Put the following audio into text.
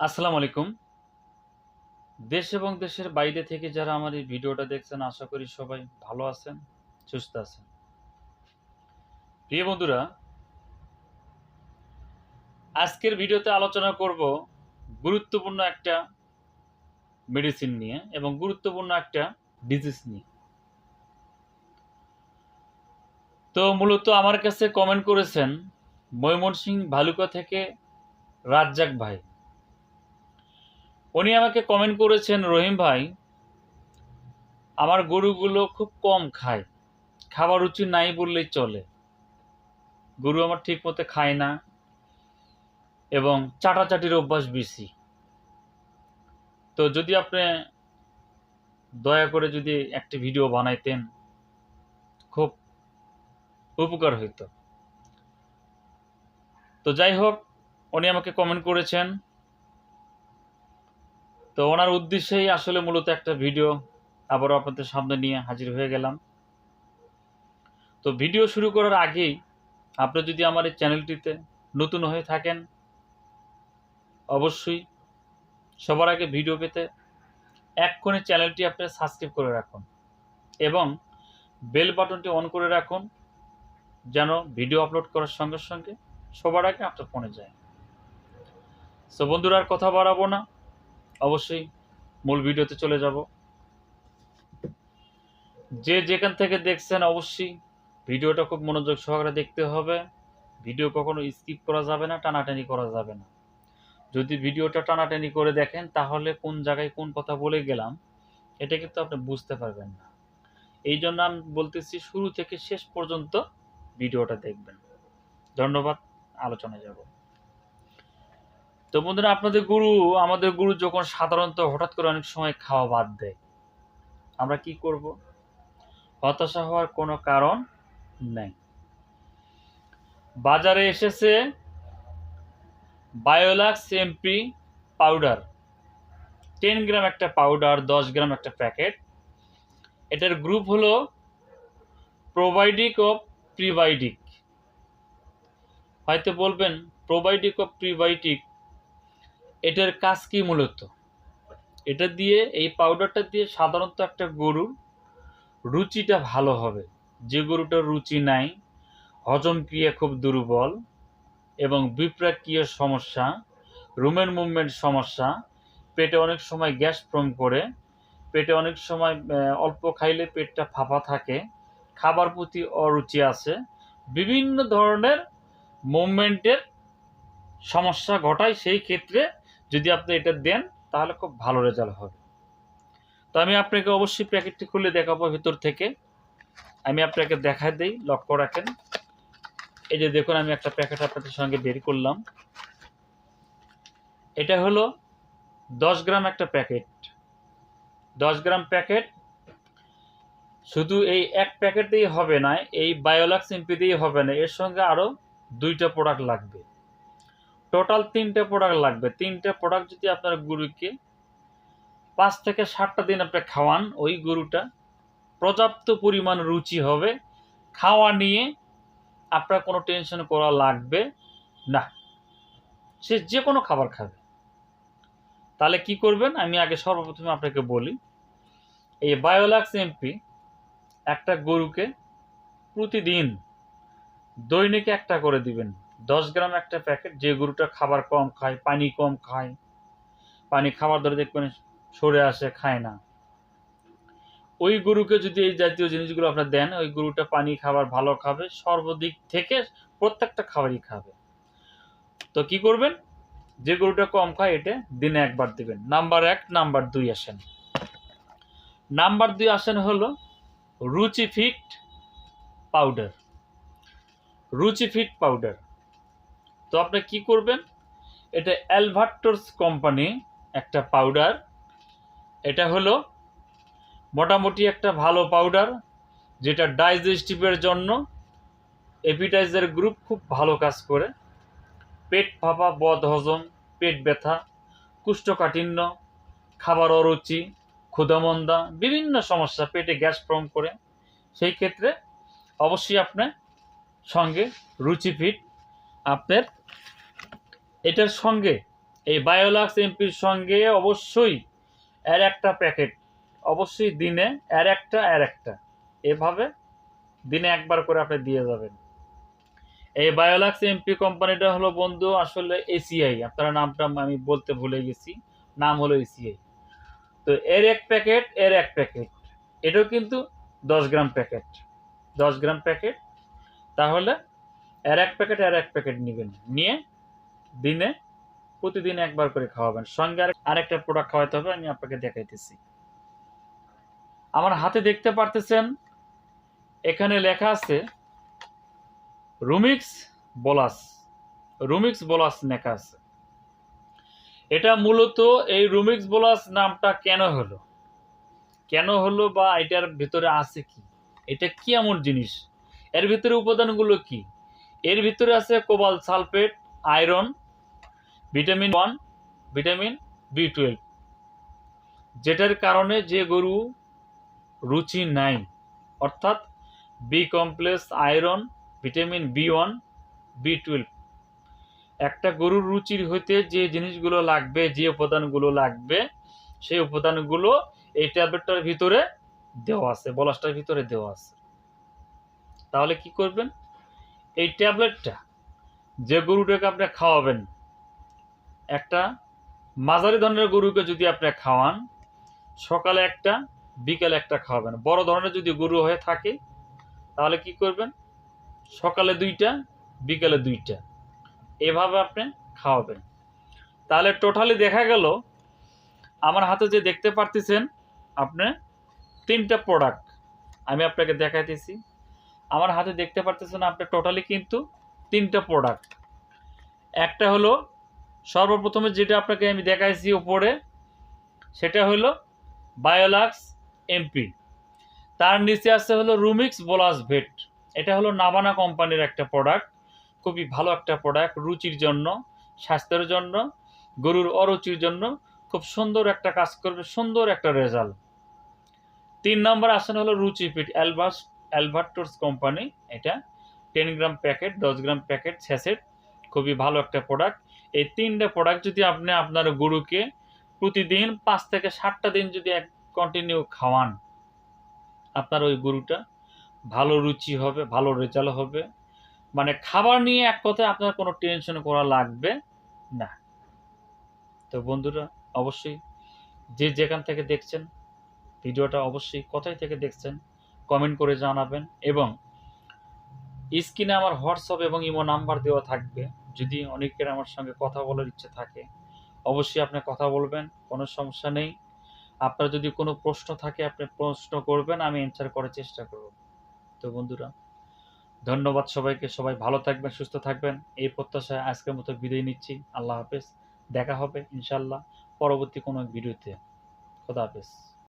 আসসালামু আলাইকুম। দেশ এবং দেশের বাইরে থেকে যারা আমার এই ভিডিওটা দেখছেন, আশা করি সবাই ভালো আছেন, সুস্থ আছেন। প্রিয় বন্ধুরা, আজকের ভিডিওতে আলোচনা করব গুরুত্বপূর্ণ একটা মেডিসিন নিয়ে এবং গুরুত্বপূর্ণ একটা ডিজিজ নিয়ে। তো মূলত আমার কাছে কমেন্ট করেছেন ময়মনসিংহ ভালুকা থেকে রাজ্জাক ভাই। উনি আমাকে কমেন্ট করেছেন, রহিম ভাই, আমার গরুগুলো খুব কম খায়। খাবার রুচি নাই বললেই চলে। গরু আমার ঠিক মতো খায় না এবং চাটাচাটির অভ্যাস বেশি। তো যদি আপনি দয়া করে যদি একটি ভিডিও বানাইতেন, খুব উপকার হইতো। তো যাই হোক, উনি আমাকে কমেন্ট করেছেন। তো ওনার উদ্দেশ্যেই আসলে মূলত একটা ভিডিও আবারও আপনাদের সামনে নিয়ে হাজির হয়ে গেলাম। তো ভিডিও শুরু করার আগেই আপনি যদি আমার এই চ্যানেলটিতে নতুন হয়ে থাকেন, অবশ্যই সবার আগে ভিডিও পেতে এক্ষণে চ্যানেলটি আপনি সাবস্ক্রাইব করে রাখুন এবং বেল বাটনটি অন করে রাখুন যেন ভিডিও আপলোড করার সঙ্গে সঙ্গে সবার আগে আপনার ফোনে যায়। সো বন্ধুরা আর কথা বাড়াবো না। অবশ্যই মূল ভিডিওতে চলে যাব। যে যেখান থেকে দেখছেন অবশ্যই ভিডিওটা খুব মনোযোগ সহকারে দেখতে হবে। ভিডিও কখনো স্কিপ করা যাবে না, টানাটানি করা যাবে না। যদি ভিডিওটা টানাটানি করে দেখেন, তাহলে কোন জায়গায় কোন কথা বলে গেলাম, এটা কিন্তু আপনি বুঝতে পারবেন না। এই জন্য আমি বলতেছি শুরু থেকে শেষ পর্যন্ত ভিডিওটা দেখবেন। ধন্যবাদ, আলোচনায় যাব। তো বন্ধুরা, আপনাদের গুরু, আমাদের গুরু যখন সাধারণত হঠাৎ করে অনেক সময় খাওয়া বাদ দেয়, আমরা কি করব? হতাশা হওয়ার কোনো কারণ নেই। বাজারে এসেছে Biolux MP powder. Ten gram একটা পাউডার, দশ গ্রাম একটা প্যাকেট। এটার গ্রুপ হলো প্রোবায়োটিক ও প্রিবায়োটিক। হয়তো বলবেন, প্রোবায়োটিক ও প্রিবায়োটিক এটার কাজ কি মূলত? এটা দিয়ে, এই পাউডারটা দিয়ে সাধারণত একটা গরুর রুচিটা ভালো হবে। যে গরুটার রুচি নাই, হজম ক্রিয়া খুব দুর্বল এবং বিপ্রাক্রিয় সমস্যা, রুমের মুভমেন্ট সমস্যা, পেটে অনেক সময় গ্যাস ফর্ম করে, পেটে অনেক সময় অল্প খাইলে পেটটা ফাঁপা থাকে, খাবার প্রতি অরুচি আছে, বিভিন্ন ধরনের মুভমেন্টের সমস্যা ঘটায়, সেই ক্ষেত্রে যদি আপনি এটা দেন, তাহলে খুব ভালো রেজাল্ট হবে। তো আমি আপনাকে অবশ্যই প্যাকেটটি খুলে দেখাবো ভিতর থেকে। আমি আপনাকে দেখা দিই, লক্ষ্য রাখেন। এই যে দেখুন, আমি একটা প্যাকেট আপনাদের সঙ্গে বের করলাম। এটা হলো দশ গ্রাম একটা প্যাকেট। দশ গ্রাম প্যাকেট শুধু এই এক প্যাকেট দিয়েই হবে না, এই বায়োলাক্স এমপি দিয়েই হবে না। এর সঙ্গে আরও দুইটা প্রোডাক্ট লাগবে। টোটাল তিনটে প্রোডাক্ট লাগবে। তিনটে প্রোডাক্ট যদি আপনার গরুকে পাঁচ থেকে সাতটা দিন আপনি খাওয়ান, ওই গরুটা পর্যাপ্ত পরিমাণ রুচি হবে। খাওয়া নিয়ে আপনার কোনো টেনশন করা লাগবে না। সে যে কোনো খাবার খাবে। তাহলে কি করবেন? আমি আগে সর্বপ্রথমে আপনাকে বলি, এই বায়োলাক্স এমপি একটা গরুকে প্রতিদিন দৈনিক একটা করে দিবেন। দশ গ্রাম একটা প্যাকেট যে গরুটা খাবার কম খায়, পানি কম খায়, পানি খাবার ধরে দেখবেন সরে আসে, খায় না। ওই গরুকে যদি এই জাতীয় জিনিসগুলো আপনার দেন, ওই গরুটা পানি খাবার ভালো খাবে, সর্বদিক থেকে প্রত্যেকটা খাবারই খাবে। তো কি করবেন? যে গরুটা কম খায়, এটা দিনে একবার দিবেন। নাম্বার এক, নাম্বার দুই আসেন। নাম্বার দুই আসেন হলো Ruchi fit powder. Ruchi fit powder. তো আপনি কি করবেন? এটা অ্যালভার্টোস কোম্পানি একটা পাউডার এটা হলো মোটামুটি একটা ভালো পাউডার যেটা ডাইজেস্টিভের জন্য এপিটাইজার গ্রুপ খুব ভালো কাজ করে। পেট ফাঁপা, বদ হজম, পেট ব্যথা, কুষ্ঠকাঠিন্য, খাবার অরুচি, ক্ষুধামন্দা, বিভিন্ন সমস্যা, পেটে গ্যাস ফর্ম করে। সেই ক্ষেত্রে অবশ্যই আপনার সঙ্গে রুচি ফিট আপনার এটার সঙ্গে, এই বায়োলাক্স এমপির সঙ্গে অবশ্যই এর একটা প্যাকেট। অবশ্যই দিনে এর একটা এর একটা। এভাবে দিনে একবার করে আপনি দিয়ে যাবেন। এই বায়োলাক্স এমপি কোম্পানিটা হলো বন্ধু আসলে এসিআই। আপনারা নামটা আমি বলতে ভুলে গেছি। নাম হলো এসিআই। তো এর এক প্যাকেট, এর এক প্যাকেট। এটাও কিন্তু দশ গ্রাম প্যাকেট। দশ গ্রাম প্যাকেট। তাহলে এর এক প্যাকেট আর এক প্যাকেট নেবেন। নিয়ে দিনে প্রতিদিন একবার করে খাওয়াবেন। সঙ্গে আর আরেকটা প্রোডাক্ট খাওয়াতে হবে, আমি আপনাকে দেখাইতেছি। আমার হাতে দেখতে পারতেছেন, এখানে লেখা আছে, রুমিক্স বলাস। রুমিক্স বলাস লেখা আছে। এটা মূলত এই রুমিক্স বলাস নামটা কেন হলো? কেন হলো বা এটার ভিতরে আছে কি? এটা কি এমন জিনিস? এর ভিতরে উপাদানগুলো কি? এর ভিতরে আছে cobalt sulphate, iron, vitamin one, vitamin B twelve. যেটার কারণে যে গরু রুচি নাই, অর্থাৎ B complex iron, vitamin B one, B twelve. একটা গরুর রুচির হইতে যে জিনিসগুলো লাগবে, যে উপাদানগুলো লাগবে, সেই উপাদানগুলো এই ট্যাবলেটটার ভিতরে দেওয়া আছে, বলাসটার ভিতরে দেওয়া আছে। তাহলে কি করবেন? এই ট্যাবলেটটা যে গরুটাকে আপনি খাওয়াবেন, একটা মাঝারি ধরনের গরুকে যদি আপনি খাওয়ান, সকালে একটা, বিকালে একটা খাওয়াবেন। বড় ধরনের যদি গরু হয়ে থাকে, তাহলে কি করবেন? সকালে দুইটা, বিকালে দুইটা। এভাবে আপনি খাওয়াবেন। তাহলে টোটালি দেখা গেল, আমার হাতে যে দেখতে পারতেছেন, আপনি তিনটা প্রোডাক্ট। আমি আপনাকে দেখাইতেছি। আমার হাতে দেখতে পারতেছেন আপনার টোটালি কিন্তু তিনটা প্রোডাক্ট একটা হলো, সর্বপ্রথমে যেটা আপনাকে আমি দেখাইছি উপরে, সেটা হলো বায়োলাক্স এমপি তার নিচে আছে হলো রুমিক্স বোলাস ভেট এটা হলো নাবানা কোম্পানির একটা প্রোডাক্ট খুবই ভালো একটা প্রোডাক্ট রুচির জন্য, স্বাস্থ্যের জন্য, গরুর অরুচির জন্য খুব সুন্দর একটা কাজ করবে, সুন্দর একটা রেজাল্ট তিন নম্বর আসন হলো রুচি ফিট অ্যালবাস অ্যালবার্টোস কোম্পানি, এটা টেন গ্রাম প্যাকেট, দশ গ্রাম প্যাকেট, স্যাসেট, খুবই ভালো একটা প্রোডাক্ট এই তিনটা প্রোডাক্ট যদি আপনি আপনার গরুকে প্রতিদিন পাঁচ থেকে সাতটা দিন যদি এক কন্টিনিউ খাওয়ান, আপনার ওই গরুটা ভালো রুচি হবে, ভালো রেজাল্ট হবে। মানে খাবার নিয়ে এক কথায় আপনার কোনো টেনশন করা লাগবে না। তো বন্ধুরা, অবশ্যই যে যেখান থেকে দেখছেন, ভিডিওটা অবশ্যই কোথায় থেকে দেখছেন কমেন্ট করে জানাবেন এবং স্ক্রিনে আমার হোয়াটসঅ্যাপ এবং ইমো নাম্বার দেওয়া থাকবে। যদি অনেকের আমার সঙ্গে কথা বলার ইচ্ছে থাকে, অবশ্যই আপনি কথা বলবেন, কোনো সমস্যা নেই। আপনার যদি কোনো প্রশ্ন থাকে, আপনি প্রশ্ন করবেন, আমি অ্যান্সার করার চেষ্টা করব। তো বন্ধুরা, ধন্যবাদ সবাইকে। সবাই ভালো থাকবেন, সুস্থ থাকবেন। এই প্রত্যাশায় আজকের মতো বিদায় নিচ্ছি। আল্লাহ হাফেজ। দেখা হবে ইনশাল্লাহ পরবর্তী কোনো ভিডিওতে। খোদা হাফেজ।